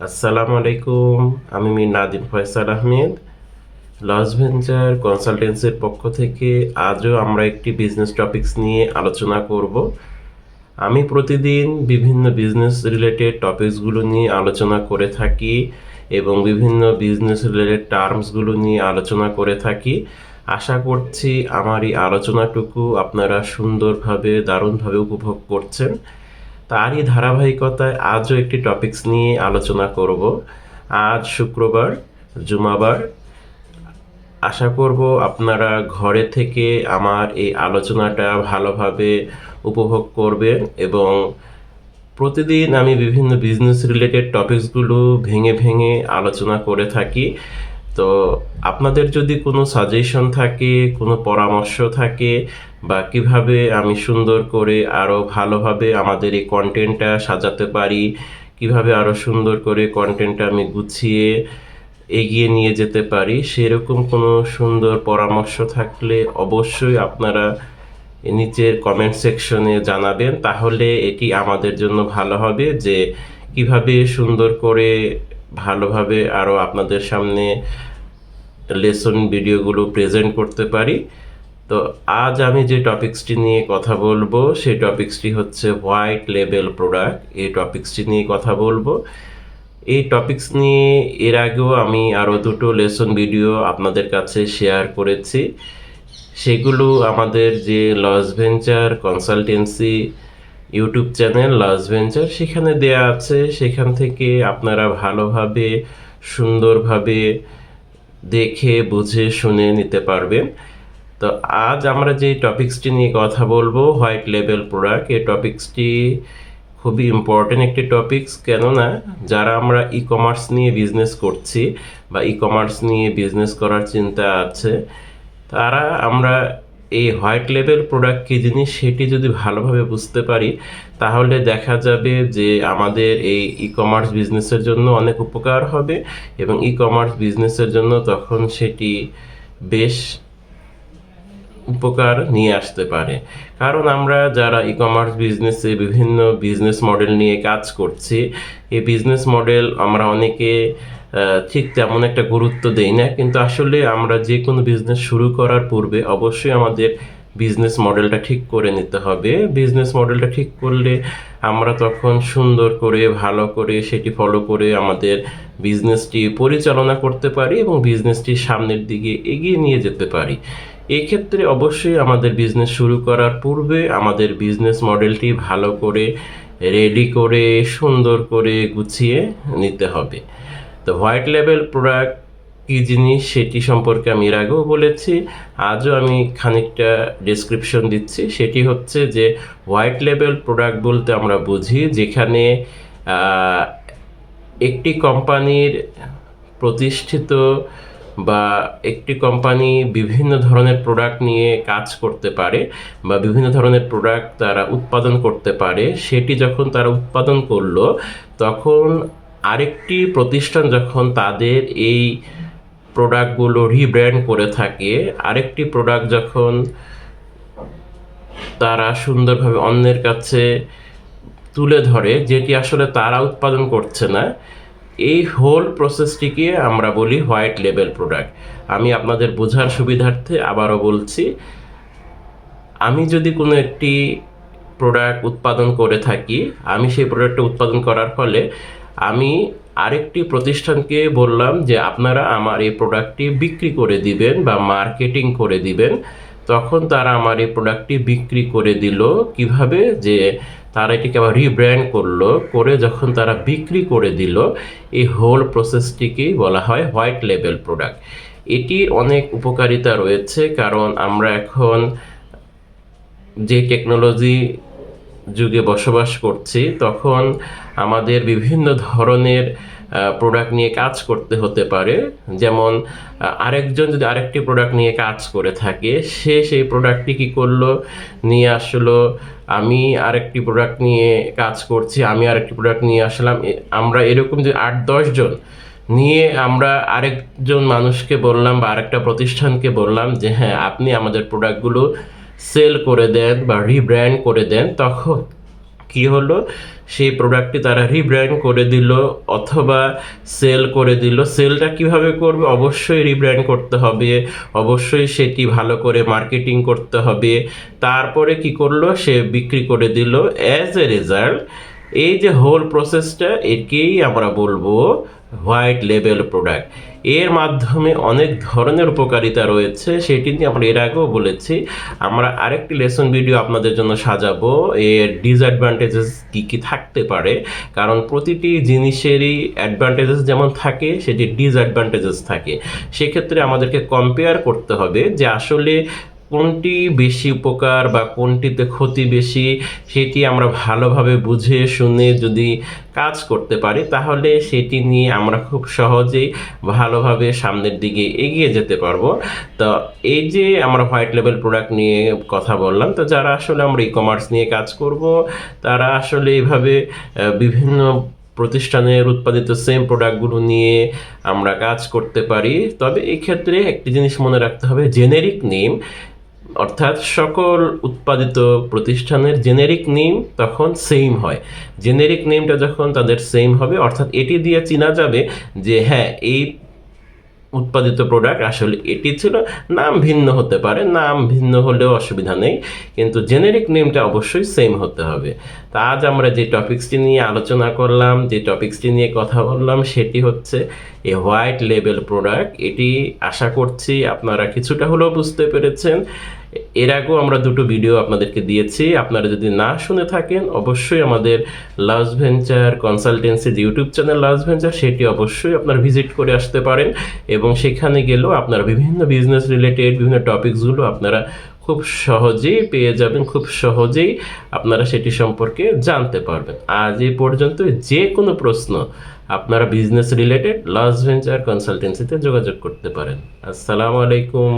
আসসালামু আলাইকুম আমি মির নাদিম ফয়সাল আহমেদ লস ভেঞ্চার কনসালটেন্সির পক্ষ থেকে আজও আমরা একটি বিজনেস টপিকস নিয়ে আলোচনা করব। আমি প্রতিদিন বিভিন্ন বিজনেস রিলেটেড টপিকসগুলো নিয়ে আলোচনা করে থাকি এবং বিভিন্ন বিজনেস রিলেটেড টার্মসগুলো নিয়ে আলোচনা করে থাকি। আশা করছি আমার এই আলোচনাটুকু আপনারা সুন্দরভাবে, দারুণভাবে উপভোগ করছেন। তারই ধারাবাহিকতায় আজও একটি টপিকস নিয়ে আলোচনা করব। আজ শুক্রবার, জুমাবার। আশা করব আপনারা ঘরে থেকে আমার এই আলোচনাটা ভালোভাবে উপভোগ করবেন এবং প্রতিদিন আমি বিভিন্ন বিজনেস রিলেটেড টপিকসগুলো ভেঙে ভেঙে আলোচনা করে থাকি। তো আপনাদের যদি কোনো সাজেশন থাকে, কোনো পরামর্শ থাকে বা কীভাবে আমি সুন্দর করে আরও ভালোভাবে আমাদের এই কন্টেন্টটা সাজাতে পারি, কীভাবে আরও সুন্দর করে কন্টেন্টটা আমি গুছিয়ে এগিয়ে নিয়ে যেতে পারি, সেরকম কোনো সুন্দর পরামর্শ থাকলে অবশ্যই আপনারা নিচের কমেন্ট সেকশনে জানাবেন। তাহলে এটি আমাদের জন্য ভালো হবে যে কীভাবে সুন্দর করে ভালোভাবে আরও আপনাদের সামনে লেসন ভিডিওগুলো প্রেজেন্ট করতে পারি। তো আজ আমি যে টপিক্সটি নিয়ে কথা বলব সেই টপিক্সটি হচ্ছে হোয়াইট লেবেল প্রোডাক্ট এই টপিক্সটি নিয়ে কথা বলব। এই টপিক্স নিয়ে এর আগেও আমি আরও দুটো লেসন ভিডিও আপনাদের কাছে শেয়ার করেছি। সেগুলো আমাদের যে loss venture consultancy YouTube channel loss venture সেখানে দেয়া আছে। সেখান থেকে আপনারা ভালোভাবে, সুন্দরভাবে দেখে, বুঝে, শুনে নিতে পারবেন। তো আজ আমরা যে টপিক্সটি নিয়ে কথা বলব হোয়াইট লেভেল প্রোডাক্ট এই টপিক্সটি খুবই ইম্পর্টেন্ট একটি টপিকস কেননা যারা আমরা ই কমার্স নিয়ে বিজনেস করছি বা ই কমার্স নিয়ে বিজনেস করার চিন্তা আছে, তারা আমরা এই হোয়াইট লেভেল প্রোডাক্ট কী জিনিস সেটি যদি ভালোভাবে বুঝতে পারি, তাহলে দেখা যাবে যে আমাদের এই ই কমার্স বিজনেসের জন্য অনেক উপকার হবে এবং ই কমার্স বিজনেসের জন্য তখন সেটি বেশ উপকার নিয়ে আসতে পারে। কারণ আমরা যারা ই কমার্স বিজনেসে বিভিন্ন বিজনেস মডেল নিয়ে কাজ করছি, এই বিজনেস মডেল আমরা অনেকে ঠিক তেমন একটা গুরুত্ব দেই না। কিন্তু আসলে আমরা যে কোনো বিজনেস শুরু করার পূর্বে অবশ্যই আমাদের বিজনেস মডেলটা ঠিক করে নিতে হবে। বিজনেস মডেলটা ঠিক করলে আমরা তখন সুন্দর করে, ভালো করে সেটি ফলো করে আমাদের বিজনেসটি পরিচালনা করতে পারি এবং বিজনেসটি সামনের দিকে এগিয়ে নিয়ে যেতে পারি। এক্ষেত্রে অবশ্যই আমাদের বিজনেস শুরু করার পূর্বে আমাদের বিজনেস মডেলটি ভালো করে রেডি করে, সুন্দর করে গুছিয়ে নিতে হবে। তো হোয়াইট লেভেল প্রোডাক্ট কী জিনিস সেটি সম্পর্কে আমি এর আগেও বলেছি, আজও আমি খানিকটা ডেসক্রিপশন দিচ্ছি। সেটি হচ্ছে যে হোয়াইট লেভেল প্রোডাক্ট বলতে আমরা বুঝি যেখানে একটি কোম্পানির প্রতিষ্ঠিত বা একটি কোম্পানি বিভিন্ন ধরনের প্রোডাক্ট নিয়ে কাজ করতে পারে বা বিভিন্ন ধরনের প্রোডাক্ট তারা উৎপাদন করতে পারে, সেটি যখন তারা উৎপাদন করল, তখন আরেকটি প্রতিষ্ঠান যখন তাদের এই প্রোডাক্টগুলো রিব্র্যান্ড করে থাকে, আরেকটি প্রোডাক্ট যখন তারা সুন্দরভাবে অন্যের কাছে তুলে ধরে, যেটি আসলে তারা উৎপাদন করছে না এই হোল প্রসেসটিকে আমরা বলি হোয়াইট লেভেল প্রোডাক্ট আমি আপনাদের বোঝার সুবিধার্থে আবারও বলছি, আমি যদি কোনো একটি প্রোডাক্ট উৎপাদন করে থাকি, আমি সেই প্রোডাক্টটা উৎপাদন করার ফলে আমি আরেকটি প্রতিষ্ঠানকে বললাম যে আপনারা আমার এই প্রোডাক্টটি বিক্রি করে দিবেন বা মার্কেটিং করে দিবেন। তখন তারা আমার এই প্রোডাক্টটি বিক্রি করে দিল। কীভাবে? যে তারা এটিকে আবার রিব্র্যান্ড করল, করে যখন তারা বিক্রি করে দিল, এই হোল প্রসেসটিকেই বলা হয় হোয়াইট লেভেল প্রোডাক্ট এটির অনেক উপকারিতা রয়েছে, কারণ আমরা এখন যে টেকনোলজি যুগে বসবাস করছি, তখন আমাদের বিভিন্ন ধরনের প্রোডাক্ট নিয়ে কাজ করতে হতে পারে। যেমন আরেকজন যদি আরেকটি প্রোডাক্ট নিয়ে কাজ করে থাকে, সে সেই প্রোডাক্টটি কী করল? নিয়ে আসলো, আমি আরেকটি প্রোডাক্ট নিয়ে কাজ করছি, আমি আরেকটি প্রোডাক্ট নিয়ে আসলাম আমরা এরকম যে আট দশজন নিয়ে আমরা আরেকজন মানুষকে বললাম বা আরেকটা প্রতিষ্ঠানকে বললাম যে হ্যাঁ আপনি আমাদের প্রোডাক্টগুলো সেল করে দেন বা রিব্র্যান্ড করে দেন, তখন কি হলো? সেই প্রোডাক্টটি তারা রিব্র্যান্ড করে দিল অথবা সেল করে দিল। সেলটা কীভাবে করবে? অবশ্যই রিব্র্যান্ড করতে হবে, অবশ্যই সেটি ভালো করে মার্কেটিং করতে হবে। তারপরে কি করল? সে বিক্রি করে দিল। অ্যাজ এ রেজাল্ট এই যে হোল প্রসেসটা একেই আমরা বলব হোয়াইট লেভেল প্রোডাক্ট। এর মাধ্যমে অনেক ধরনের উপকারিতা রয়েছে, সেটি নিয়ে আমরা এর আগেও বলেছি। আমরা আরেকটি লেসন ভিডিও আপনাদের জন্য সাজাবো। এর ডিসঅ্যাডভান্টেজেস কী কী থাকতে পারে? কারণ প্রতিটি জিনিসেরই অ্যাডভান্টেজেস যেমন থাকে, সেটি ডিসঅ্যাডভান্টেজেস থাকে। সেক্ষেত্রে আমাদেরকে কম্পেয়ার করতে হবে যে আসলে কোনটি বেশি উপকার বা কোনটিতে ক্ষতি বেশি, সেটি আমরা ভালোভাবে বুঝে শুনে যদি কাজ করতে পারি, তাহলে সেটি নিয়ে আমরা খুব সহজেই ভালোভাবে সামনের দিকে এগিয়ে যেতে পারব। তো এই যে আমরা হোয়াইট লেভেল প্রোডাক্ট নিয়ে কথা বললাম, তো যারা আসলে আমরা ই কমার্স নিয়ে কাজ করব, তারা আসলে এইভাবে বিভিন্ন প্রতিষ্ঠানের উৎপাদিত সেম প্রোডাক্টগুলো নিয়ে আমরা কাজ করতে পারি। তবে এই ক্ষেত্রে একটি জিনিস মনে রাখতে হবে জেনেরিক নেম অর্থাৎ সকল উৎপাদিত প্রতিষ্ঠানের জেনেরিক নেম তখন সেম হয়। জেনেরিক নেমটা যখন তাদের সেম হবে, অর্থাৎ এটি দিয়ে চেনা যাবে যে হ্যাঁ এই উৎপাদিত প্রোডাক্ট আসলে এটি ছিল, নাম ভিন্ন হতে পারে, নাম ভিন্ন হলেও অসুবিধা নেই, কিন্তু জেনেরিক নেমটা অবশ্যই সেম হতে হবে। তা আজ আমরা যে টপিক্সটি নিয়ে আলোচনা করলাম, যে টপিক্সটি নিয়ে কথা বললাম, সেটি হচ্ছে এ হোয়াইট লেবেল প্রোডাক্ট এটি আশা করছি আপনারা কিছুটা হলেও বুঝতে পেরেছেন। এর আগেও আমরা দুটো ভিডিও আপনাদেরকে দিয়েছি। আপনারা যদি না শুনে থাকেন, অবশ্যই আমাদের লাস ভেঞ্চার কনসালটেন্সি যে ইউটিউব চ্যানেল লাস ভেঞ্চার সেটি অবশ্যই আপনারা ভিজিট করে আসতে পারেন এবং সেখানে গেলেও আপনারা বিভিন্ন বিজনেস রিলেটেড বিভিন্ন টপিকসগুলো আপনারা খুব সহজেই পেয়ে যাবেন, খুব সহজেই আপনারা সেটি সম্পর্কে জানতে পারবেন। আজ এই পর্যন্ত যে কোনো প্রশ্ন আপনারা বিজনেস রিলেটেড লাস ভেঞ্চার কনসালটেন্সিতে যোগাযোগ করতে পারেন। আসসালামু আলাইকুম।